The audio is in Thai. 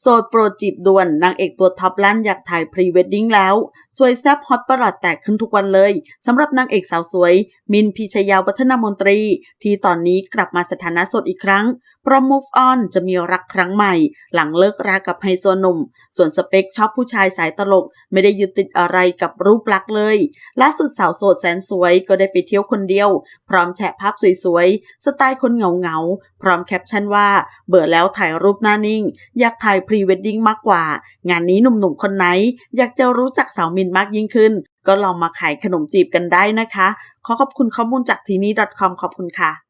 โสดโปรดจีบด่วนนางเอกตัวท็อปลั่นอยากถ่ายพรีเวดดิ้งแล้ว สวยแซ่บฮอตประหลาดแตกขึ้นทุกวันเลยสำหรับนางเอกสาวสวย มินพิชยาวัฒนมนตรี ที่ตอนนี้กลับมาสถานะโสดอีกครั้ง ราะ move on จะมีรักครั้งใหม่ หลังเลิกรากับไฮโซหนุ่ม ส่วนสเปคชอบผู้ชายสายตลก ไม่ได้ยึดติดอะไรกับรูปลักษณ์เลย ล่าสุดสาวโสดแสนสวยก็ได้ไปเที่ยวคนเดียว พร้อมแชะภาพสวยๆ สไตล์คนเหงาๆ พร้อมแคปชั่นว่า เบื่อแล้วถ่ายรูปหน้านิ่ง อยากถ่ายพรีเวดดิ้งมากกว่า งานนี้หนุ่มๆคนไหน อยากจะรู้จักสาวมินมากยิ่งขึ้น ก็ลองมาขายขนมจีบกันได้นะคะ ขอขอบคุณข้อมูลจากทีนี่ .com ขอบคุณค่ะ